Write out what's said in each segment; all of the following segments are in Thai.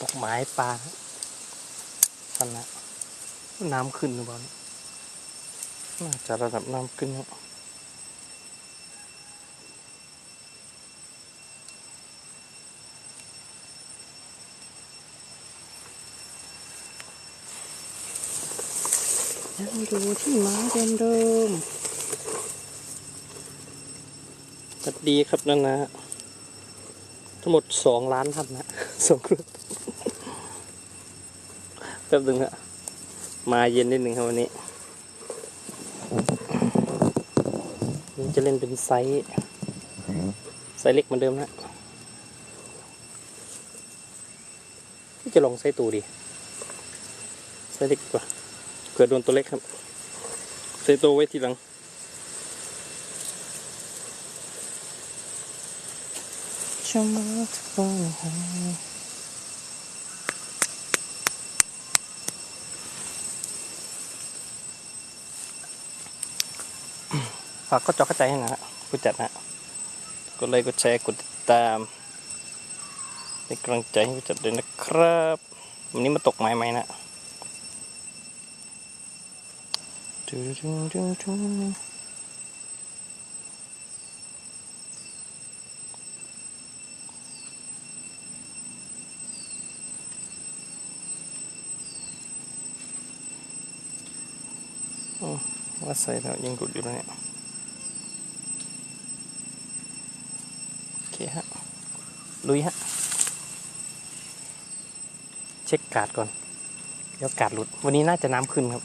ตกหมายปลาท่านนะน้ำขึ้นหรือเปล่าเนี่ยน่าจะระดับน้ำขึ้นนะยังอยู่ที่ไม้เดิมๆสวัสดีครับนั่นนะ ทั้งหมดสองล้านท่านนะสองครึ่ง แป๊บนึงฮะมาเย็นนิดหนึ่งครับวันนี้นี่จะเล่นเป็นไซส์ไซส์เล็กเหมือนเดิมนะที่จะลองไซส์ตูดิไซส์เล็กกว่าเผื่อโดนตัวเล็กครับใส่ตัวไว้ทีหลังชะมัดฟัง ฝากก็จอกเข้าใจให้นะฮะผู้จัดนะกดไลค์กดแชร์กดติดตามเป็นกำลังใจให้ผู้จัดด้วยนะครับ วันนี้มาตกไม้ไหมนะดูดูดูดูว่าใส่แล้วยังกดอยู่แล้วเนี่ยโอเคฮะ ลุยฮะ เช็คกาดก่อน เดี๋ยวกาดหลุด วันนี้น่าจะน้ำขึ้นครับ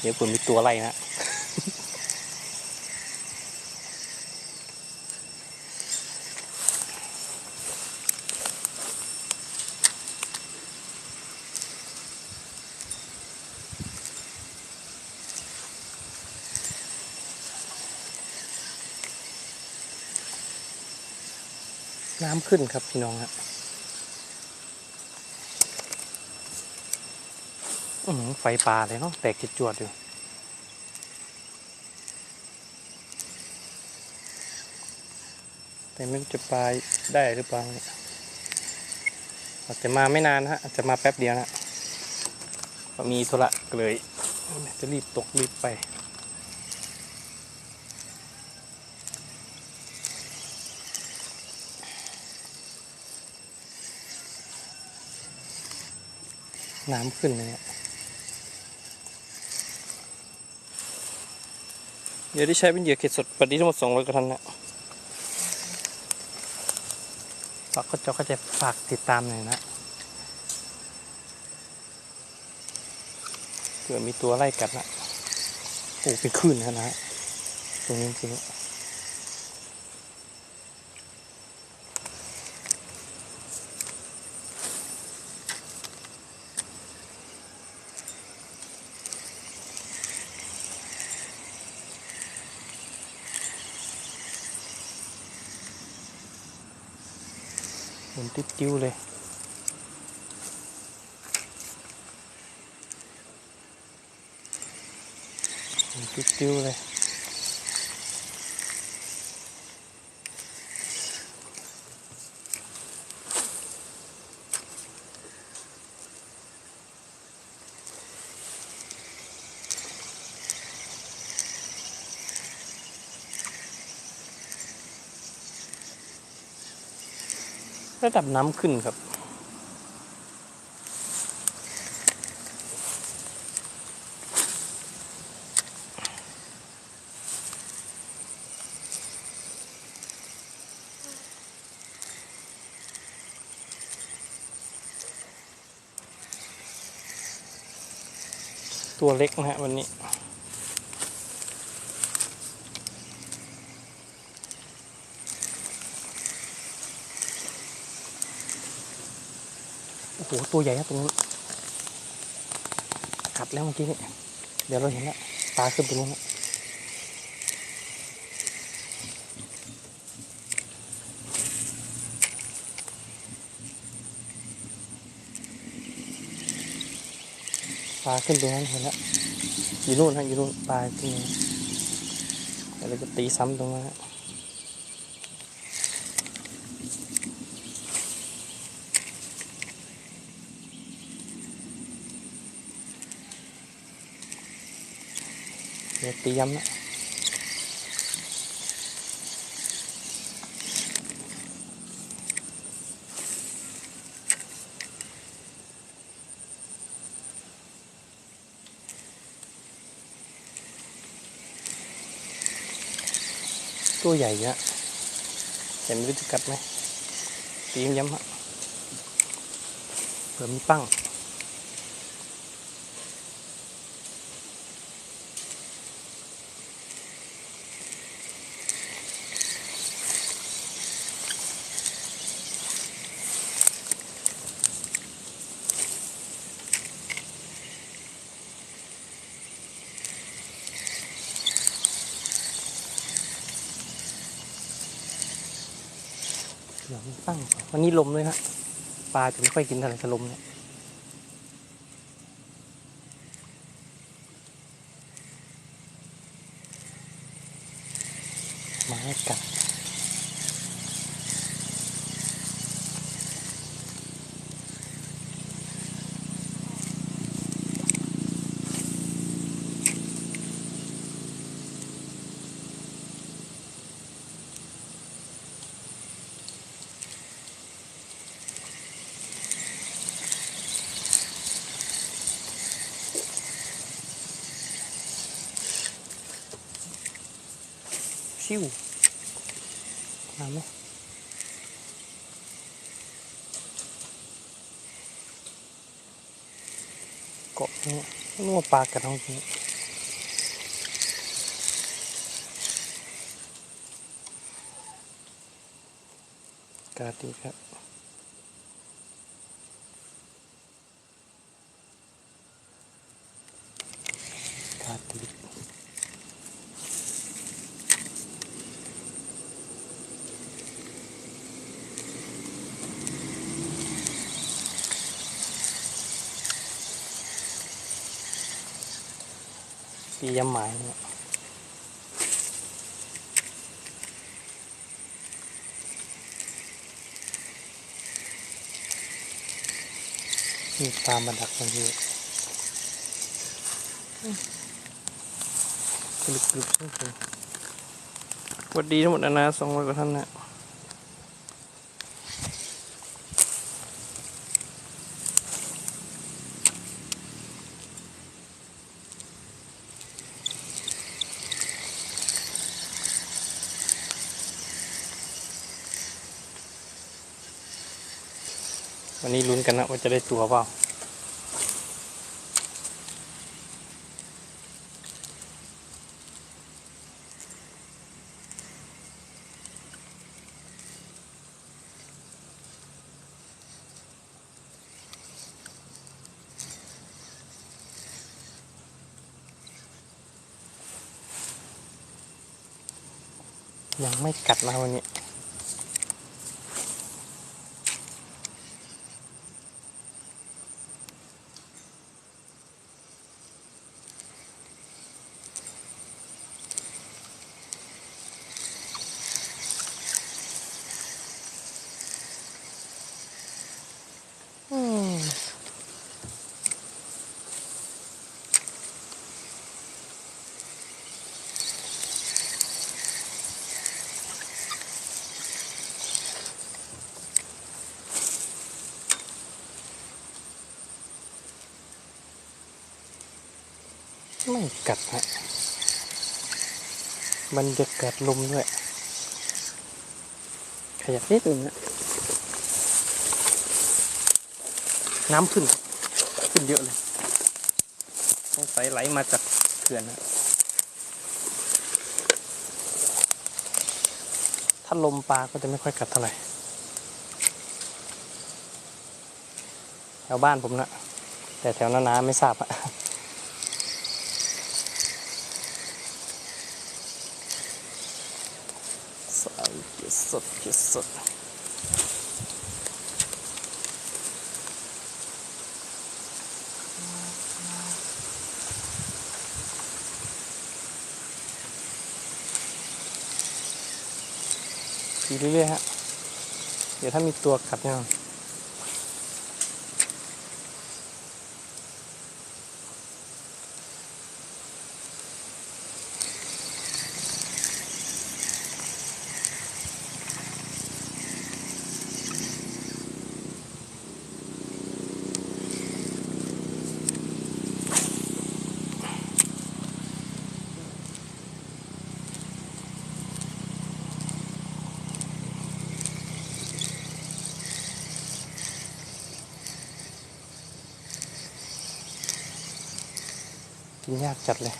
เดี๋ยวผมมีตัวอะไรนะ น้ำขึ้นครับพี่น้องฮะไฟป่าเลยเนาะแตกจิตจวดอยู่แต่ไม่รู้จะปลาได้หรือเปล่าเนี่ยอาจจะมาไม่นานฮะอาจจะมาแป๊บเดียวนะก็มีธุระก็เลยจะรีบตกรีบไป น้ำขึ้นเลยเนี่ยเหยื่อที่ใช้เป็นเหยื่อเข็ดสดปัดนี้ทั้งหมดสองร้อยกระทันนะฝากก็จะก็จะฝากติดตามหน่อยนะเผื่อมีตัวไล่กัดนะโอ้เป็นคลื่นนะนะตรงนี้จริง ๆหมุนติ๊บจิ้วเลย หมุนติ๊บจิ้วเลย ระดับน้ำขึ้นครับ ตัวเล็กนะฮะวันนี้ โอ้โหตัวใหญ่นะตรงนู้นกัดแล้วเมื่อกี้นี่เดี๋ยวเราเห็นแล้วปลาขึ้นตรงนู้นแล้วปลาขึ้นตรงนั้นเห็นแล้วอยู่นู่นฮะอยู่นู่นปลาขึ้นมาเดี๋ยวเราจะตีซ้ำตรงนั้น ดี๋ยวตีย้ำนะตัวใหญ่อะแต่ไม่รู้จะกัดไหมตีย้ำๆฮะเผื่อมีปั้ง เดี๋ยวมันตั้ง วันนี้ลมเลยฮะปลาจะไม่ค่อยกินเท่าไหร่กับลมเนี่ย ชิวมาไหมเกาะเนี่ยนึกว่าปลากันตรงนี้กาดีครับ กาดี ปียำหมายเนี่ยมีปลามาดักมันอยู่กรึบกรึบๆจริงๆสวัสดีทั้งหมดนะนะสองร้อยกว่าท่านนะ วันนี้ลุ้นกันนะว่าจะได้ตัวเปล่ายังไม่กัดนะวันนี้ กัดฮะมันจะกัดลมด้วย ขยับนิดนึงนะน้ำขึ้น ขึ้นเยอะเลยสงสัยไหลมาจากเขื่อนนะถ้าลมปลาก็จะไม่ค่อยกัดเท่าไหร่แถวบ้านผมนะ แต่แถวนานาไม่ทราบอะสายเกีย สดที่สดทีเรื่อยๆฮะ เดี๋ยวถ้ามีตัวกัดเนี่ย กินยากจัดเลย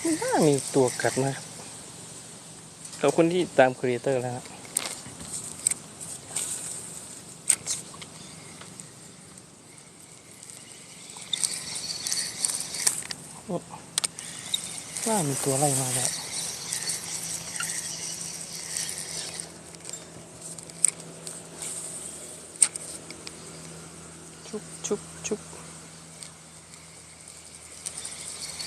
ไม่น่ามีตัวกัดนะครับขอบคุณที่ตามครีเอเตอร์แล้วครับโอ้น่ามีตัวไล่มาแล้ว ชุบชุบชุบ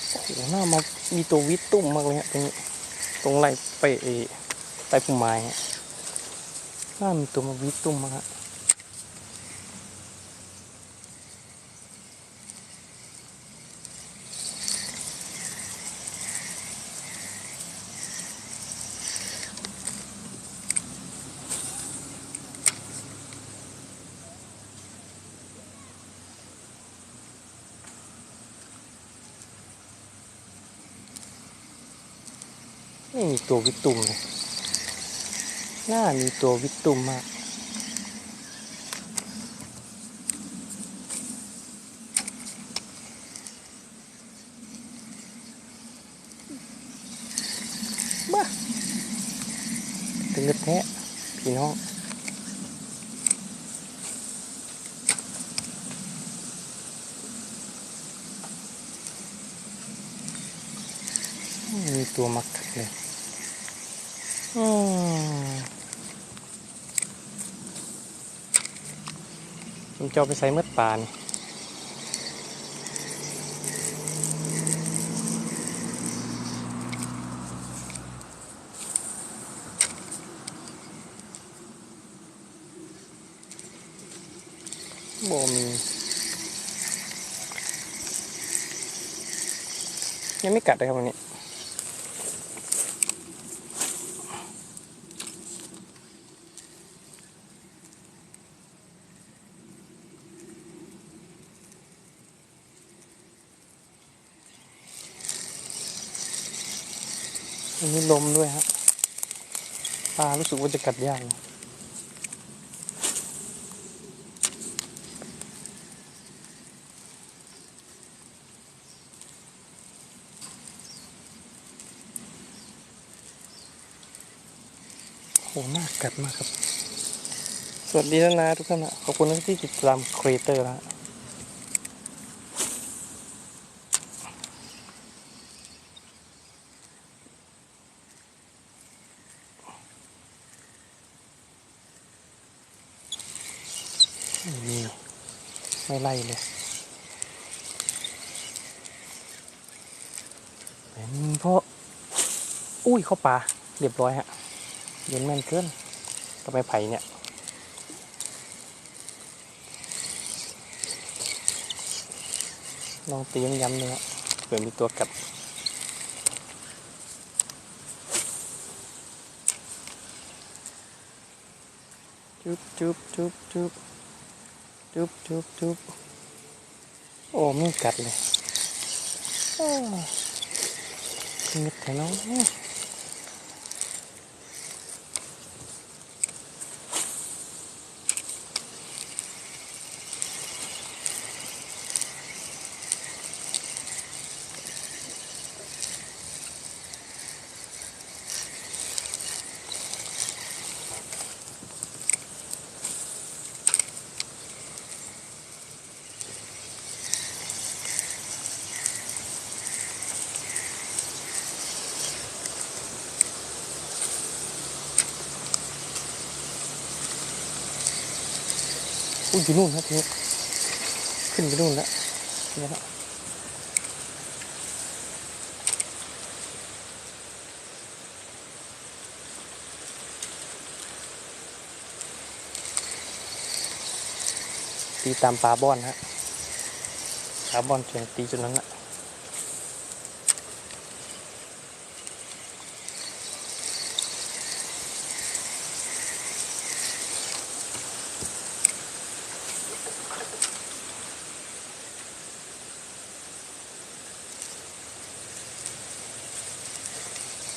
โอ้โหน้ามามีตัววิตตุ้มมากเลยฮะตรงนี้ตรงไหลไปเอใต้พุ่มไม้ฮะหน้ามีตัวมาวิตตุ้มมากฮะ ไม่มีตัววิตตุ่มเลย น่ามีตัววิตตุ่มมาก บ้าถึงกระแทะพี่น้อง ไม่มีตัวมากัดเลยอื มผมจะไปใส่เมื่อปานี่บ่มี ยังไม่กัดเลยครับวันนี้ อันนี้ลมด้วยฮะป ลารู้สึกว่าจะกัดยากโหน่ากัดมากครับ สวัสดีนะนะทุกท่านนะขอบคุณที่ติดตามครีเอเตอร์นะฮะไม่มี ไม่ไล่เลยเป็นเพราะ อุ้ยเข้าป่าเรียบร้อยฮะเย็นแม่นเกินก็ไปไผ่เนี่ยลองตีย้ำๆเลยฮะเผื่อมีตัวกัดจุ๊บจุ๊บจุ๊บจุ๊บ จุ๊บจุ๊บจุ๊บโอ้ไม่กัดเลยโอ้เงึดแค่น้อง อุ้ยอยู่นู่นครับทีนี้ขึ้นไปนู่นแล้วเนี่ยละตีตามปลาบอนฮะปลาบอนเฉียงตีจนนั้นแหละ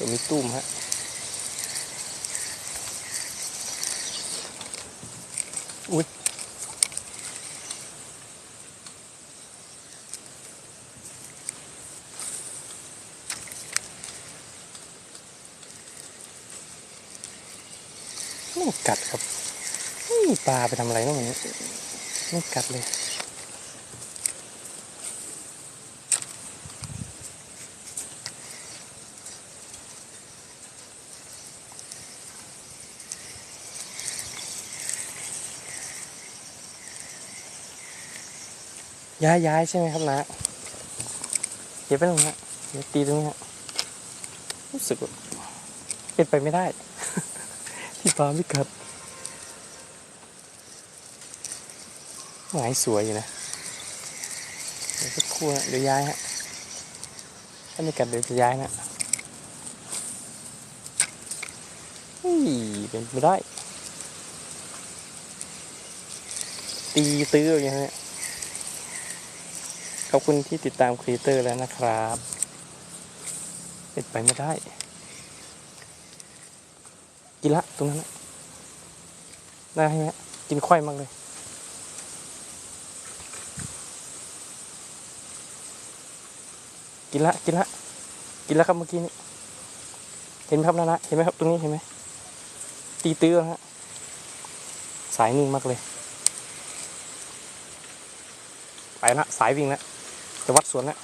ัวมีตุ้มฮะอุ้ยไม่กัดครับนี่ปลาไปทำอะไรบ้างเนี่ยไม่กัดเลย ย้ายย้ายใช่ไหมครับนะเดี๋ยวไปตรงนี้เดี๋ยวตีตรงนี้รู้สึกว่าเป็นไปไม่ได้ ที่ปลาไม่กัดหงายสวยอยู่นะเดี๋ยวสักครู่นะเดี๋ยวย้ายฮะถ้าไม่กัดเดี๋ยวจะย้ายนะเฮ้ยเป็นไปได้ ตีตื้ออย่างเงี้ย อบคุณที่ติดตามครีเอเตอร์แล้วนะครับเป็นไปไม่ได้ กินละตรงนั้นนะได้ฮะกินค่อยมากเลยกินละกินละกินล้วครับเมื่อกี้นี้เห็นไหมครับนะนะเห็นไหมครับตรงนี้เห็นไหมตีตื้อฮะสายนิ่งมากเลย ไปละสายวิ่งละ จะวัดสวนแล้ว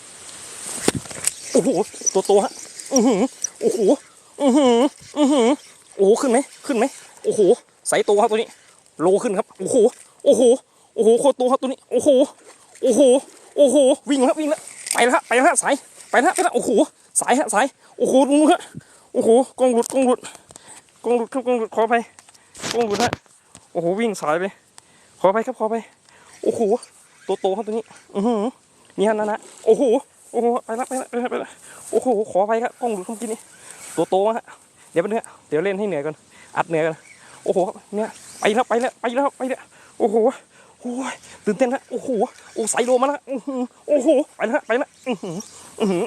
โอ้โหตัวโตฮะอือหือโอ้โหอือหืออือหือโอ้โหขึ้นไหมขึ้นไหมโอ้โหใสโตครับตัวนี้ โลขึ้นครับโอ้โหโอ้โหโอ้โหโคตรโตครับตัวนี้โอ้โหโอ้โหโอ้โหวิ่งแล้ววิ่งแล้วไปแล้วฮะไปแล้วฮะสายไปแล้วฮะไปแล้วโอ้โหสายฮะสายโอ้โหดูฮะโอ้โหกลองหลุดกลองหลุดกลองหลุดครับกลองหลุดขอไปกลองหลุดฮะโอ้โหวิ่งสายไปขอไปครับขอไปโอ้โหตัวโตครับตัวนี้ อือหือ นี่ฮะนั่นนะโอ้โหโอ้โหไปละไปละไปละไปละโอ้โหขอไปครับกล้องหลุดเมื่อกี้นี้ตัวโตฮะเดี๋ยวไปเนื้อเดี๋ยวเล่นให้เหนื่อยก่อนอัดเหนื่อยกันโอ้โหเนี่ยไปแล้วไปแล้วไปแล้วไปแล้วโอ้โหโอ้ยตื่นเต้นฮะโอ้โหโอ้ใส่โลมาแล้วโอ้โหไปแล้วไปแล้วอือหืออือหือ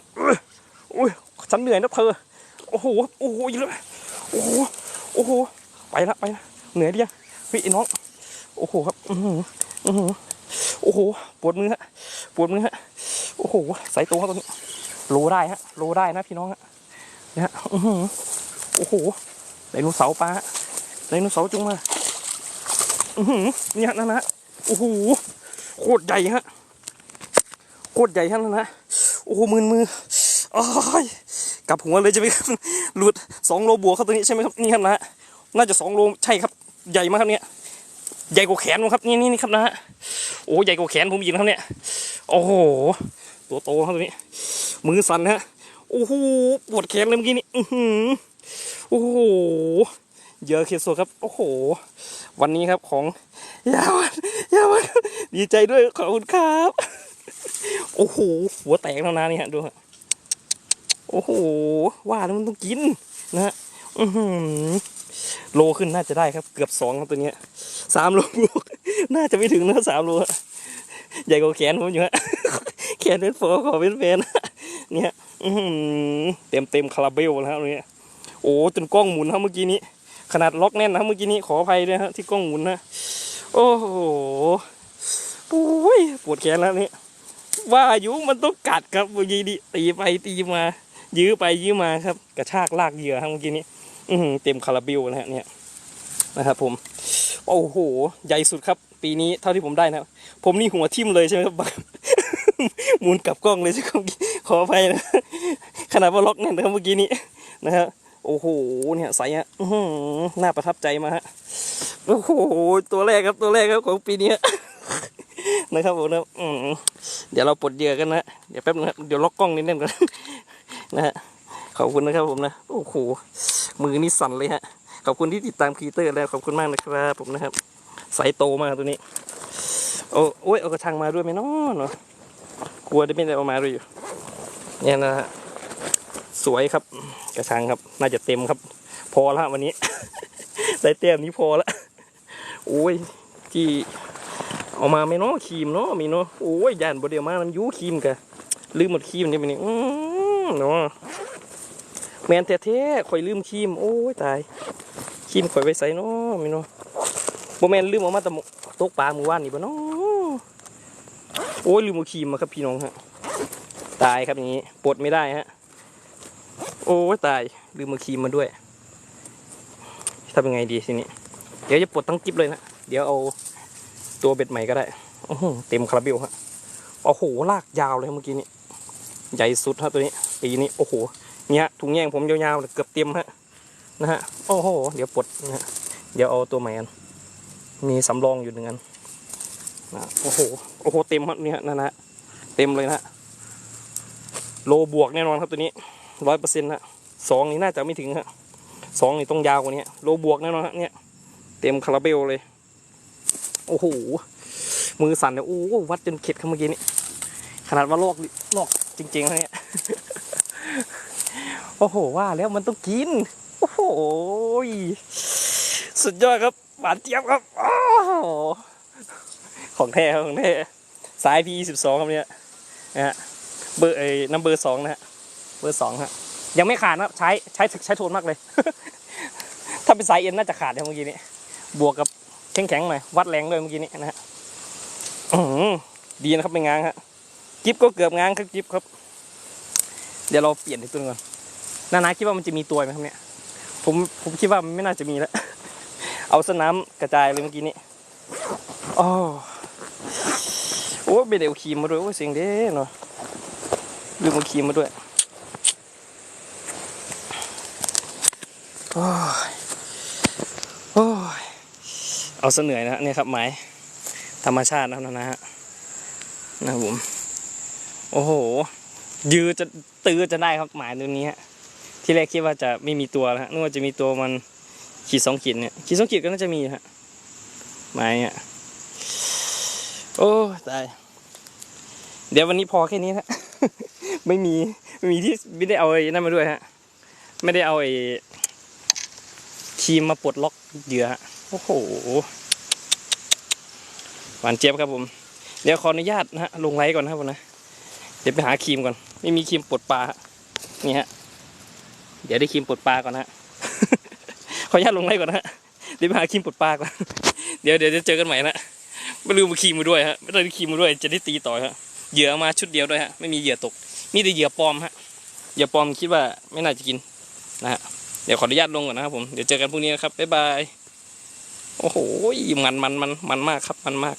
โอ้ยฉันเหนื่อยนะเธอโอ้โหโอ้โหอีกแล้วโอ้โหโอ้โหไปละไปละเหนื่อยดิยังเฮ้ยไอ้น้องโอ้โหครับอือหืออือหือ โอ้โห ปวดมือฮะ ปวดมือฮะ โอ้โหใส่ตัวเขาตรงนี้ โลได้ฮะ โลได้นะพี่น้องฮะเนี่ยฮะอื้อหือโอ้โหไดโนเสาร์ปลาไดโนเสาร์จงมาอือหือเนี่ยนั่นนะโอ้โห โคตรใหญ่ฮะ โคตรใหญ่ฮะนั่นนะโอ้โห มือมืออ้ยกลับหัวเลยจะไปหลุดสองโลบวกครับตัวนี้ใช่ไหมครับ นี่ครับนะฮะน่าจะสองโล ใช่ครับ ใหญ่มากครับเนี่ย ใหญ่กว่าแขนผมครับนี่นี่นี่ครับนะฮะโอ้ใหญ่กว่าแขนผมอีกนะครับเนี่ยโอ้โหตัวโตครับตัวนี้ มือสั่นฮะโอ้โหปวดแขนเลยเมื่อกี้นี่อือหือโอ้โหเยอะเคสโซครับโอ้โห วันนี้ครับของยาวันยาวันดีใจด้วยขอบคุณครับ โอ้โหหัวแตกแล้วนะนี่ฮะดูฮะโอ้โหว่าแล้วมันต้องกินนะฮะอือหือ โลขึ้นน่าจะได้ครับ เกือบสองครับตัวนี้สามโลบวกน่าจะไม่ถึงนะสามโลใหญ่กว่าแขนผมอยู่ฮะแขนเป็นโฟขอเป็นแฟนเนี่ยเต็มเต็มคาราเบลแล้วเนี่ยโอ้จนกล้องหมุนครับเมื่อกี้นี้ ขนาดล็อกแน่นนะเมื่อกี้นี้ขออภัยด้วยฮะที่กล้องหมุนนะโอ้โหโอ้ยปวดแขนแล้วนี่ว่าอายุมันต้องกัดครับเมื่อกี้นี้ตีไปตีมา ยื้อไปยื้อมาครับ กระชากลากเหยื่อครับเมื่อกี้นี้ อืเต็มคาราเบลนะฮะเนี่ยนะครับ ผม โอ้โห ใหญ่สุดครับ ปีนี้เท่าที่ผมได้นะผมนี่หัวทิ่มเลยใช่ไหมครับหมุนกลับกล้องเลยใช่ไหมครับขออภัยนะขนาดว่าล็อกแน่นนะครับเมื่อกี้นี้นะฮะโอ้โหเนี่ยใสฮะน่าประทับใจมากฮะโอ้โหตัวแรกครับตัวแรกครับของปีนี้นะครับผมนะอืเดี๋ยวเราปลดเหยื่อกันนะเดี๋ยวแป๊บนึงครับเดี๋ยวล็อกกล้องนิดนึงก่อนนะฮะขอบคุณนะครับผมนะ โอ้โห มือนี่สั่นเลยฮะ ขอบคุณที่ติดตามครีเตอร์แล้วขอบคุณมากนะครับผมนะครับสายโตมากตัวนี้ โอ้โอ้ยเอากระชังมาด้วยไหมเนาะเนาะกลัวจะไม่ได้เอามาด้วยอยู่ เนี่ยนะฮะสวยครับ กระชังครับ น่าจะเต็มครับ พอแล้วฮะวันนี้ ได้เต็มนี้พอแล้วโอ้ยที่เอามาไหม่เนาะครีมเนาะมีเนาะโอ้ยยันบเดียวมามันอยูครีมกะลืมหมดครีมนี่ไปนี่อืมเนาะ แมนแท้ๆข่อยลืมคีมโอ้ยตายคีมข่อยไว้ใส่เนาะมีเนาะบ่แมนลืมออกมาแต่ตกปลาหมู่บ้านนี่บ่เนาะโอ้ยลืมเอาคีมมาครับพี่น้องฮะตายครับอย่างนี้ปลดไม่ได้ฮะโอ้ยตายลืมเอาคีมมาด้วยทำยังไงดีทีนี้เดี๋ยวจะปลดทั้งกิ๊บเลยนะเดี๋ยวเอาตัวเบ็ดใหม่ก็ได้เต็มคาราเบลฮะโอ้โหลากยาวเลยเมื่อกี้นี้ใหญ่สุดฮะตัวนี้ปีนี้โอ้โห เนี่ยถุงแยงผมยาวๆเกือบเต็มฮะนะฮะโอ้โหเดี๋ยวปลดนะฮะเดี๋ยวเอาตัวใหม่กันมีสำรองอยู่หนึ่งอันนะโอ้โหโอ้โหเต็มครับเนี่ยนั่นนะฮะเต็มเลยนะฮะโลบวกแน่นอนครับตัวนี้ร้อยเปอร์เซ็นต์ฮะสองนี่น่าจะไม่ถึงฮะสองนี่ต้องยาวกว่านี้โลบวกแน่นอนฮะเนี่ยเต็มคาราเบลเลย โอ้โหมือสั่นเลยโอ้โหวัดจนเข็ดครับเมื่อกี้นี้ขนาดว่าลอกลอกจริงๆนะเนี่ย อ้โหว่าแล้วมันต้องกิน โอ้โหสุดยอดครับหวานเจี๊ยบครับอ้าวของแท้ครับของแท้สาย P สิบสองครับเนี่ยนะฮะเบอร์เอ้น้ำเบอร์สองนะฮะเบอร์สองฮะยังไม่ขาดนะครับใช้ใช้ใช้โทนมากเลย ถ้าเป็นสายเอ็นน่าจะขาดเมื่อกี้นี้บวกกับแข็งๆหน่อยวัดแรงด้วยเมื่อกี้นี้นะฮะอือดีนะครับไม่ง้างฮะจิ๊บก็เกือบง้างครับจิ๊บครับ เดี๋ยวเราเปลี่ยนอีกตัวนึงก่อน นานาคิดว่ามันจะมีตัวไหมครับเนี่ย ผมผมคิดว่ามันไม่น่าจะมีแล้ว เอาสนามกระจายเลยเมื่อกี้นี้โอ้โอ้ไม่ได้เอาครีมมาด้วยโอ้เสียงเด้เนาะลืมเอาครีมมาด้วยโอ้ยโอ้ยเอาซะเหนื่อยนะเนี่ยครับไม้ธรรมชาตินะนะฮะนะผมโอ้โหยือจะตื้อจะได้ครับหมายตัวนี้ฮะ ที่แรกคิดว่าจะไม่มีตัวแล้วฮะนึกว่าจะมีตัวมันขีดสองขีดเนี่ยขีดสองขีดก็น่าจะมีฮะไม้อะโอ้ตายเดี๋ยววันนี้พอแค่นี้ฮะไม่มีไม่มีที่ไม่ได้เอาไอ้นั่นมาด้วยฮะไม่ได้เอาไอ้ครีมมาปลดล็อกเหยื่อฮะโอ้โหหวานเจี๊ยบครับผม เดี๋ยวขออนุญาตนะฮะลงไลฟ์ก่อนนะครับผมนะ เดี๋ยวไปหาครีมก่อน ไม่มีครีมปลดปลาฮะนี่ฮะ เดี๋ยวได้ครีมปลดปลาก่อนนะฮะขออนุญาตลงไล่ก่อนนะฮะเดี๋ยวไปหาครีมปลดปลาก่อนเดี๋ยวเดี๋ยวจะเจอกันใหม่นะไม่ลืมมาครีมมาด้วยฮะไม่ได้ครีมมาด้วย จะได้ตีต่อฮะเหยื่อมาชุดเดียวด้วยฮะไม่มีเหยื่อตกมีแต่เหยื่อปลอมฮะเหยื่อปลอมคิดว่าไม่น่าจะกินนะฮะเดี๋ยวขออนุญาตลงก่อนนะครับผมเดี๋ยวเจอกันพรุ่งนี้นะครับบ๊ายบายโอ้โหมันมันมันมันมากครับมันมาก